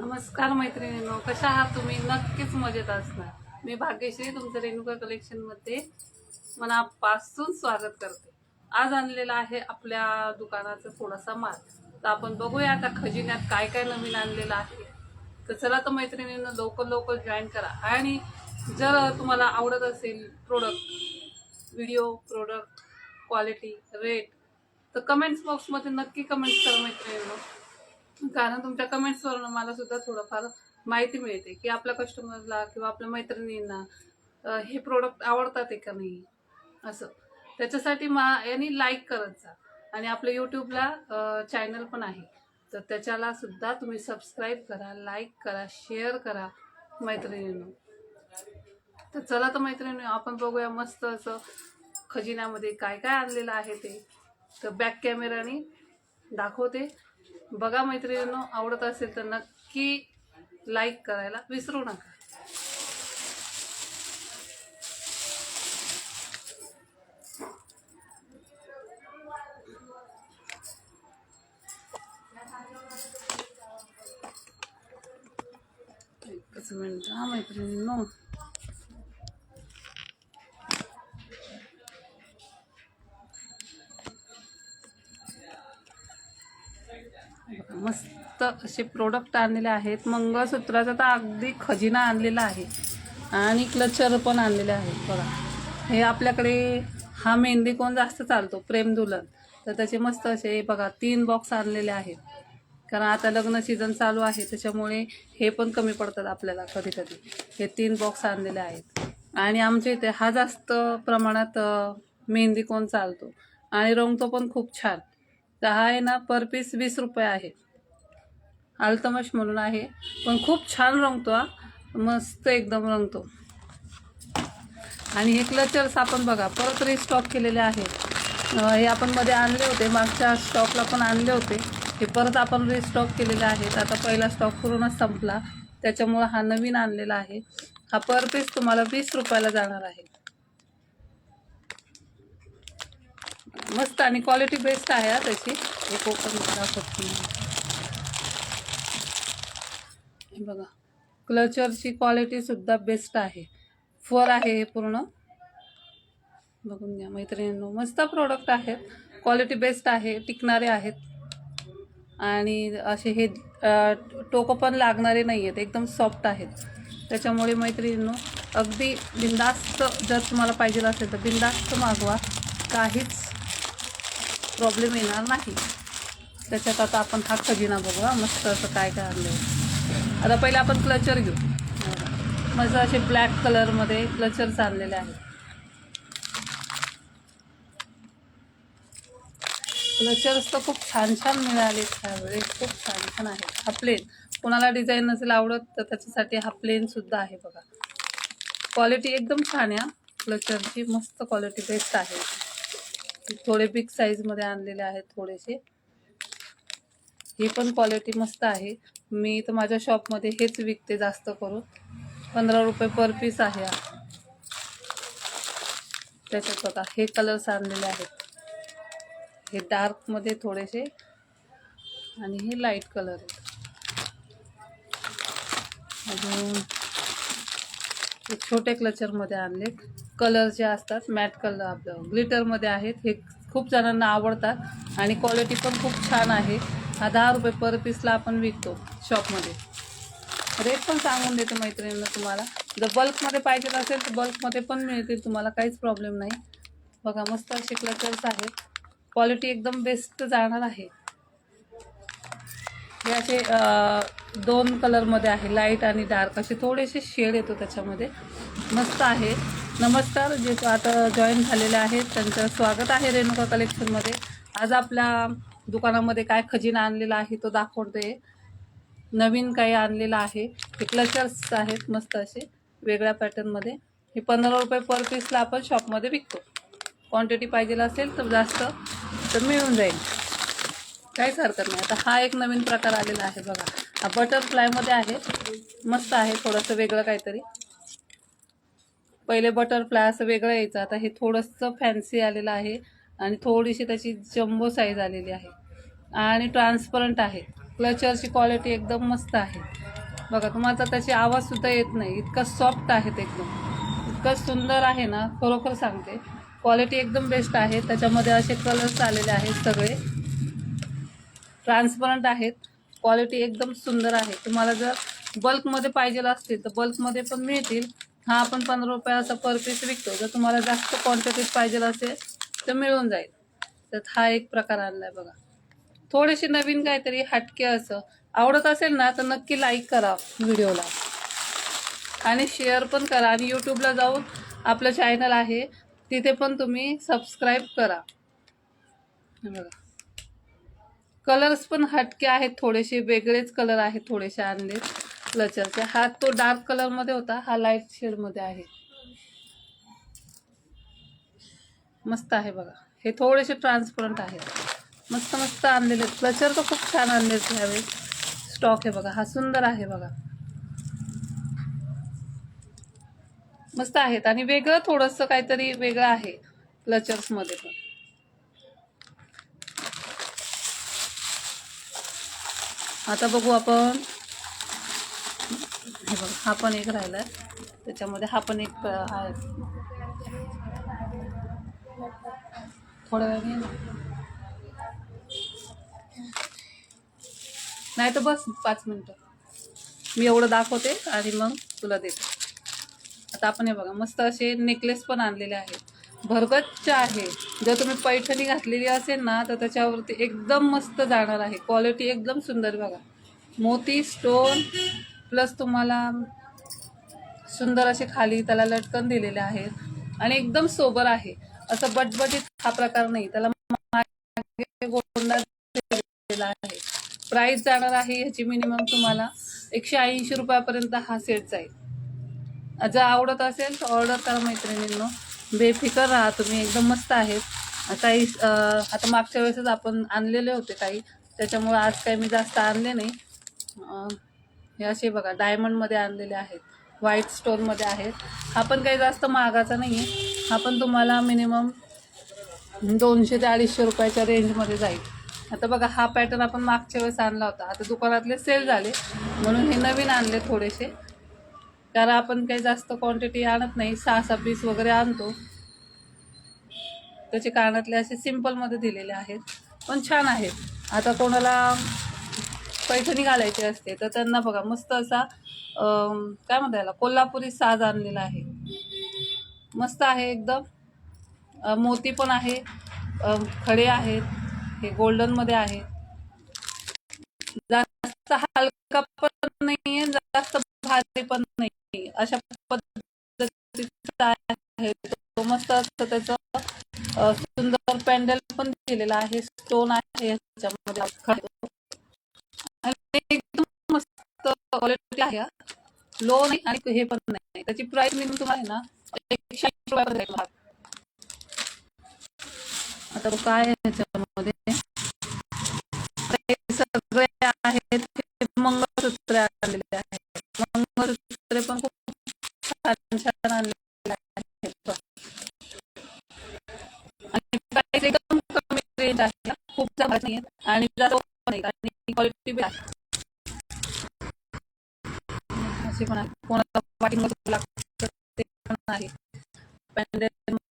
नमस्कार मैत्रिणींनो कशा आहात तुम्ही? नक्कीच मजेत असणार. मी भाग्यश्री तुमचं रेणुका कलेक्शनमध्ये मनापासून स्वागत करते. आज आणलेला आहे आपल्या दुकानाचा थोडासा माल. तर आपण बघूया आता खजिन्यात काय काय नवीन आणलेलं आहे. तर चला तर मैत्रिणींना लवकर लवकर जॉईन करा. आणि जर तुम्हाला आवडत असेल product video product quality rate तर कमेंट्स बॉक्समध्ये नक्की कमेंट्स करा मैत्रिणींनो. कारण तुमच्या कमेंट्सवरून मला सुद्धा थोडंफार माहिती मिळते की आपल्या कस्टमरला किंवा आपल्या मैत्रिणींना हे प्रोडक्ट आवडतात आहे का नाही? असं. त्याच्यासाठी मा यांनी लाईक करत जा. आणि आपल्या यूट्यूबला चॅनल पण आहे. तर त्याच्याला सुद्धा तुम्ही सबस्क्राईब करा लाईक करा शेअर करा मैत्रिणींनो. तर चला तर मैत्रिणी आपण बघूया मस्त असं खजिन्यामध्ये काय काय आणलेलं आहे ते. तर बॅक कॅमेराने दाखवते. बघा मैत्रिणींनो आवडत असेल तर नक्की लाईक करायला विसरू नका. एकच हा मैत्रिणींनो. असे प्रोडक्ट आणलेले आहेत. मंगळसूत्राचा तर अगदी खजिना आणलेला आहे. आणि क्लचर पण आणलेले आहेत. बघा. हे आपल्याकडे हा मेहंदी कोण जास्त चालतो? प्रेम दुलन तर त्याचे मस्त असे बघा तीन बॉक्स आणलेले आहेत. कारण आता लग्न सीझन चालू आहे. त्याच्यामुळे हे पण कमी पडतात आपल्याला कधी कधी हे तीन बॉक्स आणलेले आहेत. आणि आमच्या इथे हा जास्त प्रमाणात मेहंदी कोण चालतो? आणि रंगतो पण खूप छान. तर हा आहे ना पर पीस वीस रुपये आहे. अल्तमश म्हणून आहे. पण खूप छान रंगतो हा. मस्त एकदम रंगतो. आणि हे क्लचर्स आपण बघा परत रिस्टॉक केलेले आहेत. हे आपण मध्ये आणले होते मागच्या स्टॉकला पण आणले होते. हे परत आपण रिस्टॉक केलेले आहेत. आता पहिला स्टॉक पूर्णच संपला. त्याच्यामुळं हा नवीन आणलेला आहे. हा पर पीस तुम्हाला वीस रुपयाला जाणार आहे. मस्त आणि क्वालिटी बेस्ट आहे हा त्याची. एक ओपन दाखवते हे बघा. क्लचरची क्वालिटीसुद्धा बेस्ट आहे. फर आहे हे पूर्ण. बघून घ्या मैत्रिणींनो. मस्त प्रोडक्ट आहेत. क्वालिटी बेस्ट आहे. टिकणारे आहेत. आणि असे हे टोकं पण लागणारे नाही आहेत एकदम सॉफ्ट आहेत. त्याच्यामुळे मैत्रिणींनो अगदी बिंदास्त जर तुम्हाला पाहिजे असेल तर बिंदास्त मागवा. काहीच प्रॉब्लेम येणार नाही. त्याच्यात आता आपण हा खजिना बघूया. मस्त असं काय काय आणलं आता पहिले आपण क्लचर घेऊ. मस्त असे ब्लॅक कलरमध्ये क्लचर्स आणलेले आहेत. क्लचर्स तर खूप छान छान मिळाले त्यावेळेस खूप छान छान आहेत हा प्लेन कोणाला डिझाईन नसेल आवडत तर त्याच्यासाठी हा प्लेन सुद्धा आहे बघा. क्वालिटी एकदम छान आहे क्लचरची मस्त क्वालिटी बेस्ट आहे. थोडे बिग साईजमध्ये आणलेले आहेत थोडेसे. ही पण क्वालिटी मस्त आहे. मी तर माझ्या शॉपमध्ये हेच विकते जास्त करून. पंधरा रुपये पर पीस आहे त्याच्यात बघा हे कलर्स आणलेले आहेत. हे डार्कमध्ये थोडेसे आणि हे लाइट कलर आहेत. अजून छोटे क्लचरमध्ये आणले. कलर जे असतात मॅट कलर आपलं. ग्लिटरमध्ये आहेत. हे खूप जणांना आवडतात आणि क्वालिटी पण खूप छान आहे. हा दहा रुपये पर पीसला आपण विकतो शॉपमध्ये. रेट पण सांगून देतो मैत्रिणींना तुम्हाला. जर बल्कमध्ये पाहिजे असेल तर बल्कमध्ये पण मिळतील तुम्हाला काहीच प्रॉब्लेम नाही. बघा मस्त असे क्लचर्स आहेत. क्वालिटी एकदम बेस्ट जाणार आहे. हे असे दोन कलरमध्ये आहे लाइट आणि डार्क असे थोडेसे शेड येतो त्याच्यामध्ये. मस्त आहे. नमस्कार जे आता जॉईन झालेले आहेत त्यांचं स्वागत आहे रेणुका कलेक्शनमध्ये आज आपला दुकानामध्ये काय खजिना आणलेला आहे तो दाखवते नवीन काही आणलेला आहे. हे क्लचर्स आहेत मस्त असे वेगळ्या पॅटर्नमध्ये हे पंधरा रुपये पर पीसला आपण शॉपमध्ये विकतो. क्वांटिटी पाहिजे असेल तर जास्त तर मिळून जाईल. काहीच हरकत नाही. आता हा एक नवीन प्रकार आलेला आहे बघा. हा बटरफ्लायमध्ये आहे. मस्त आहे थोडंसं वेगळं काहीतरी. पहिले बटरफ्लाय असं वेगळं यायचं. आता हे थोडंसं फॅन्सी आलेलं आहे. आणि थोडीशी त्याची जम्बो साईज आलेली आहे. आणि ट्रान्सपरंट आहे. क्लचरची क्वालिटी एकदम मस्त आहे. बघा तुम्हाला त्याची आवाजसुद्धा येत नाही. इतकं सॉफ्ट आहेत एकदम. इतकं सुंदर आहे ना खरोखर सांगते. क्वालिटी एकदम बेस्ट आहे. त्याच्यामध्ये असे कलर्स आलेले आहेत सगळे. ट्रान्सपरंट आहेत. क्वालिटी एकदम सुंदर आहे. तुम्हाला जर बल्कमध्ये पाहिजे असतील तर बल्कमध्ये पण मिळतील. हा आपण पंधरा रुपयाचा पर पीस विकतो. जर तुम्हाला जास्त क्वांटिटीत पाहिजे असेल तर मिळून जाईल. तर हा एक प्रकार आणला आहे बघा. थोडेसे नवीन काहीतरी हटके असं आवडत असेल ना तर नक्की लाईक करा व्हिडिओला. आणि शेअर पण करा. आणि यूट्यूबला जाऊन आपलं चॅनल आहे तिथे पण तुम्ही सबस्क्राईब करा. बघा. कलर्स पण हटके आहेत थोडेसे वेगळेच कलर आहेत थोडेसे आणले लचरचे हा तो डार्क कलरमध्ये होता हा लाइट शेडमध्ये आहे. मस्त आहे बघा. हे थोडेसे ट्रान्सपरंट आहेत. मस्त मस्त आणलेले आहेत. क्लचर तर खूप छान आणलेत ह्यावेळेस स्टॉक आहे बघा. हा सुंदर आहे बघा. मस्त आहेत. आणि वेगळं थोडंसं काहीतरी वेगळं आहे क्लचर्समध्ये पण. आता बघू आपण. हे बघ हा पण एक राहिला त्याच्यामध्ये हा पण एक आहे. थोड्या वेळ नाही तर बस पाच मिनटं. मी एवढं दाखवते आणि मग तुला देते. आता आपण हे बघा मस्त असे नेकलेस पण आणलेले आहेत. भरगच्च आहे. जर तुम्ही पैठणी घातलेली असेल ना तर त्याच्यावरती एकदम मस्त जाणार आहे. क्वालिटी एकदम सुंदर बघा. मोती स्टोन प्लस तुम्हाला सुंदर असे खाली त्याला लटकन दिलेले आहेत. आणि एकदम सोबर आहे. असं बटबटीत हा प्रकार नाही. त्याला मागे गोंडा दिलेला आहे. प्राइस जाणार आहे ह्याची मिनिमम तुम्हाला एकशे ऐंशी रुपयापर्यंत हा सेट जाईल. जर आवडत असेल तर ऑर्डर करा मैत्रिणींनो. बेफिकर राहा तुम्ही एकदम मस्त आहेत. काही आता मागच्या वेळेसच आपण आणलेले होते काही. त्याच्यामुळे आज काही मी जास्त आणले नाही. हे असे बघा डायमंडमध्ये आणलेले आहेत. व्हाईट स्टोनमध्ये आहेत. हा पण काही जास्त महागाचा नाही आहे हा पण तुम्हाला मिनिमम दोनशे ते अडीचशे रुपयाच्या रेंजमध्ये जाईल. आता बघा हा पॅटर्न आपण मागच्या वेळेस आणला होता. आता दुकानातले सेल झाले. म्हणून हे नवीन आणले थोडेसे. कारण आपण काही जास्त क्वांटिटी आणत नाही. सहा सहा पीस वगैरे आणतो. त्याचे कानातले असे सिम्पलमध्ये दिलेले आहेत. पण छान आहेत. आता कोणाला पैठणी घालायची असते तर त्यांना बघा मस्त असा काय म्हणता याला कोल्हापुरी साज आणलेला आहे. मस्त आहे एकदम. मोती पण आहे. खडे आहेत. हे गोल्डनमध्ये आहे. जास्त हलका पण नाही आहे जास्त भारी पण नाही अशा पद्धतीचा आहे तो. मस्त असतं त्याचं. सुंदर पॅन्डल पण दिलेला आहे. स्टोन आहे याच्यामध्ये एकदम मस्त क्वालिटी आहे. लो नाही आणि हे पण नाही. त्याची प्राइस मिनिमम तुम्हाला ना एकशे ऐंशी रुपयापर्यंत आता काय ह्याच्यामध्ये सगळे आहेत मंगळसूत्र आलेले आहेत. मंगळसूत्र पण खूप छान छान आणलेले आहेत. आणि प्राइस एकदम कमी रेंज आहे. खूप जास्त नाही आणि जास्त नाही. आणि क्वालिटी बी आहे. असे पण आहे कोणाला वाटिंग लागतं ते पण आहे पण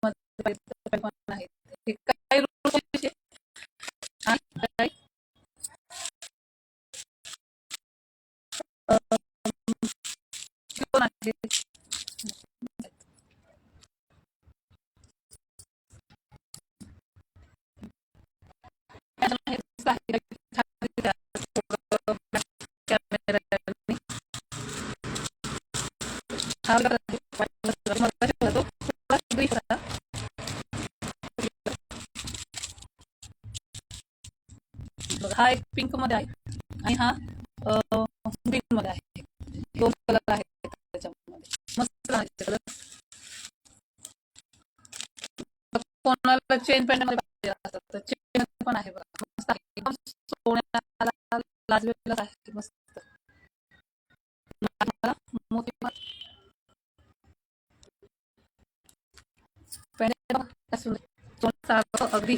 मध्ये पण आहे हे काही रुपये आणि काही पण आहे हा एक पिंकमध्ये आहे. आणि हा ग्रीन मध्ये आहे. दोन कलर आहेत त्याच्यामध्ये. मस्त कलर कोणाला चेन पॅन्टमध्ये तर चेन पण आहे बघा. मस्त आहे. एकदम सोन्याला आहे. मस्त. मोती पॅन्ट अगदी.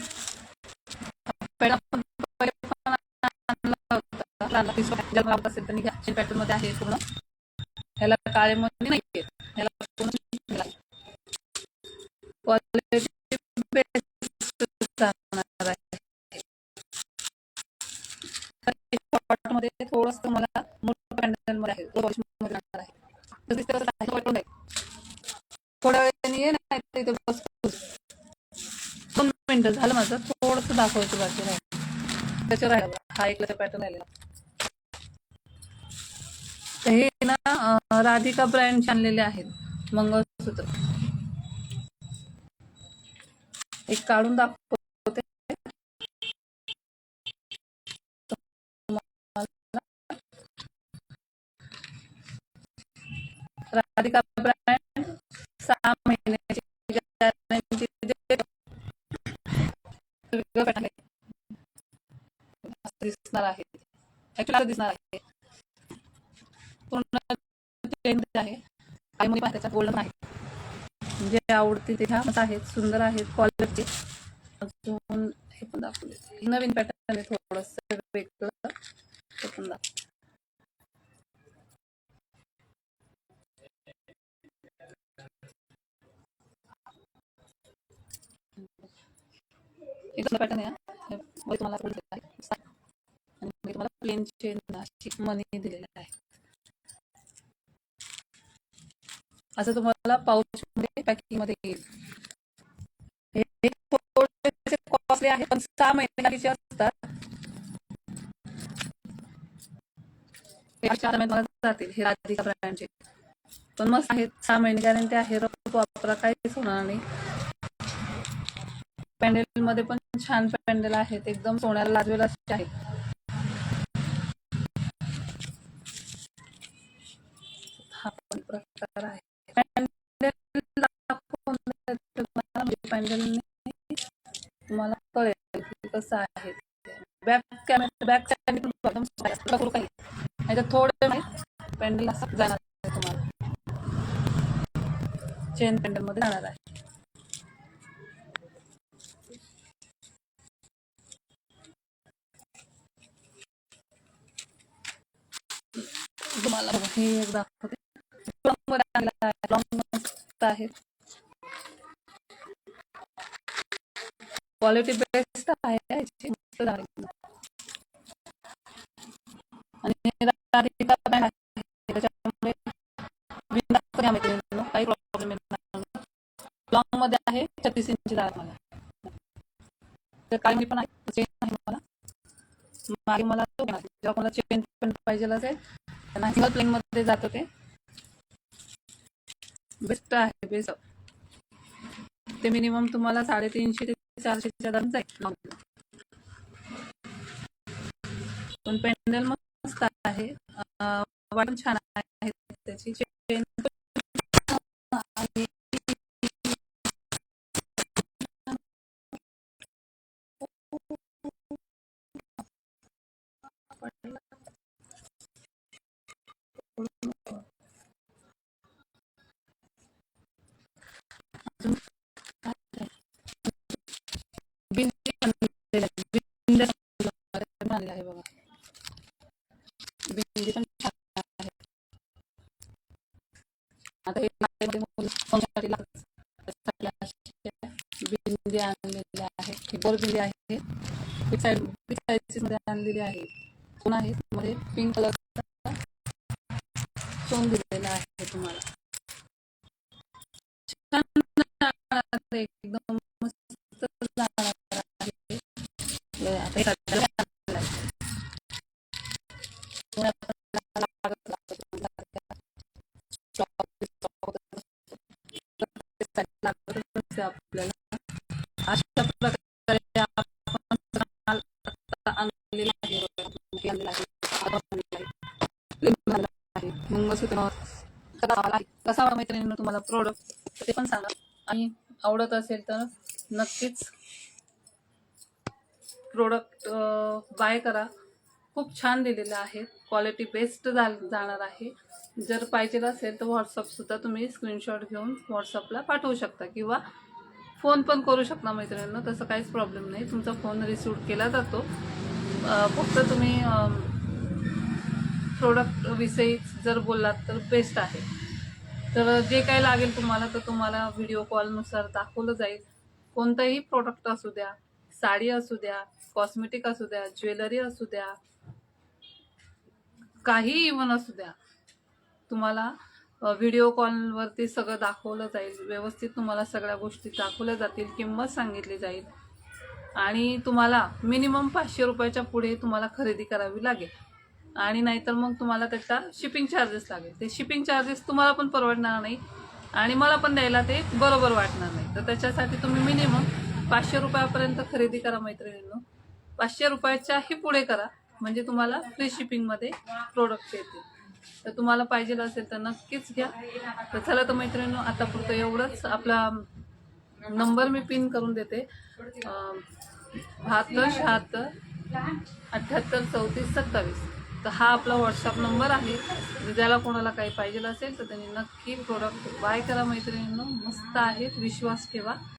पीस आवडत असेल त्यांनी घ्या पॅटर्नमध्ये आहे पूर्ण. ह्याला काळे मध्ये नाही ह्याला पूर्ण क्वालिटी बेस्ट जाणार आहे. मध्ये थोडस मला मोठं पॅन्डलमध्ये आहे. तो वॉशमध्ये लागणार आहे. वाटून आहे. थोड्या वेळाने ये नाही तर इथे बस दोन मिनिटं झालं माझं. थोडस दाखवायचं बाकी त्याच्यावर आहे हा एक पॅटर्न आलेला हे ना राधिका ब्रँड आणलेले आहेत मंगळसूत्र. एक काढून दाखवते. राधिका ब्रँड सहा महिन्याची guarantee दिसणार आहे. दिसणार आहे. पूर्ण आहे? त्याचा गोल्डन आहे जे आवडते ते ह्या आहेत सुंदर आहेत क्वालिटी अजून हे पण दाखवले नवीन पॅटर्न आहे थोडस वेगळं. ते पण दाखव एक पॅटर्न आहे तुम्हाला तुम्हाला प्लेन चेन मनी दिलेला आहे. असं तुम्हाला पाऊच मध्ये पॅकिंगमध्ये येईल. हे थोडेसे कॉस्टली आहे पण सहा महिन्याचे असतात. चार महिन्यात जातील हे राधिका ब्रँडचे. पण मस्त आहेत सहा महिने गॅरंटी आहे रफ वापरा काहीच होणार नाही. पॅन्डेल मध्ये पण छान पॅन्डेल आहेत एकदम सोन्याला लाजवेल असे आहेत. हा पण प्रकार आहे. तुम्हाला, तुम्हाला कळेल कसं आहे बॅक कॅमेरा बॅक साईड एकदम करू काही नाही तर थोडं पॅन्डल असं जाणार आहे तुम्हाला. चेन पॅन्डलमध्ये जाणार आहे. तुम्हाला हे एक दाखवते. आहे. Long मस्त आहे क्वालिटी बेस्ट आहे याची. मस्त झाली. आणि राधिका brand आहे. त्याच्यामुळे बिनधास्त घ्या मैत्रिणींनो. काही प्रॉब्लेम येणार लॉंगमध्ये आहे छत्तीस इंची दार मला तर काही पण आहे चेन आहे मला मागे मला तो जेव्हा मला चेन पण पाहिजे असेल त्यांना सिंगल प्लेन मध्ये जातं ते बेस्ट आहे बेस्ट ते मिनिमम तुम्हाला साडेतीनशे ते चारशेच्या दरम्यान जाईल पण पेंडल मस्त आहे. वाटण छान आहे त्याची. चेन आणि बिंदी बनलेली आहे. बिंदी बनलेली आहे बघा बिंदी पण छान आहे आता हे मार्केटमध्ये मुलं सोन्यासाठी लागतात. त्यासाठी अशा बिंदी आणलेल्या आहे ही आहे. बिग साईड बिग साईजमध्ये आणलेली आहे. सोन आहे? मध्ये पिंक कलर सोन दिलेला आहे तुम्हाला. छान एकदम मस्त जाणार आहे आता हे सध्याला आणलेलं आहे. पुण्यात पण लागत लागतं. लागतं आपल्याला अशा प्रकारे आपण माल आता आणलेला आहे बघा. आणलेला आहे. आता आणलेला आहे. आणलेला आहे. मंगळसूत्र कसा आवडला आहे? कसा आवडला मैत्रिणींनो तुम्हाला प्रोडक्ट ते पण सांगा आणि आवडत असेल तर नक्कीच प्रोडक्ट बाय करा. खूप छान दिलेलं आहे. क्वालिटी बेस्ट जाणार आहे. जर पाहिजे असेल तर व्हॉट्सअपसुद्धा तुम्ही स्क्रीनशॉट घेऊन व्हॉट्सअपला पाठवू शकता किंवा फोन पण करू शकता मैत्रिणींना तसं काहीच प्रॉब्लेम नाही. तुमचा फोन रिसिव्ह केला जातो. फक्त तुम्ही प्रोडक्टविषयी जर बोललात तर बेस्ट आहे. तर जे काही लागेल तुम्हाला तर तुम्हाला व्हिडिओ कॉलनुसार दाखवलं जाईल. कोणतंही प्रोडक्ट असू द्या साडी असू द्या कॉस्मेटिक असू द्या ज्वेलरी असू द्या काही इव्हन असू द्या तुम्हाला व्हिडिओ कॉलवरती सगळं दाखवलं जाईल. व्यवस्थित तुम्हाला सगळ्या गोष्टी दाखवल्या जातील किंमत सांगितली जाईल. आणि तुम्हाला मिनिमम पाचशे रुपयाच्या पुढे तुम्हाला खरेदी करावी लागेल. आणि नाहीतर मग तुम्हाला त्याचा शिपिंग चार्जेस लागेल. ते शिपिंग चार्जेस तुम्हाला पण परवडणार नाही आणि मला पण द्यायला ते बरोबर वाटणार नाही. तर त्याच्यासाठी तुम्ही मिनिमम पाचशे रुपयापर्यंत खरेदी करा मैत्रिणींनो. पाचशे रुपयाच्याही पुढे करा. म्हणजे तुम्हाला फ्री शिपिंगमध्ये प्रोडक्ट येतील. तर तुम्हाला पाहिजे असेल तर नक्कीच घ्या. तर चला तर मैत्रिणींनो आतापुरतं एवढंच. आपला नंबर मी पिन करून देते. बहात्तर शहात्तर अठ्ठ्याहत्तर चौतीस सत्तावीस. तर हा आपला व्हॉट्सअप नंबर आहे. ज्याला कोणाला काही पाहिजे असेल तर त्यांनी नक्की प्रोडक्ट बाय करा मैत्रिणींनो. मस्त आहेत. विश्वास ठेवा.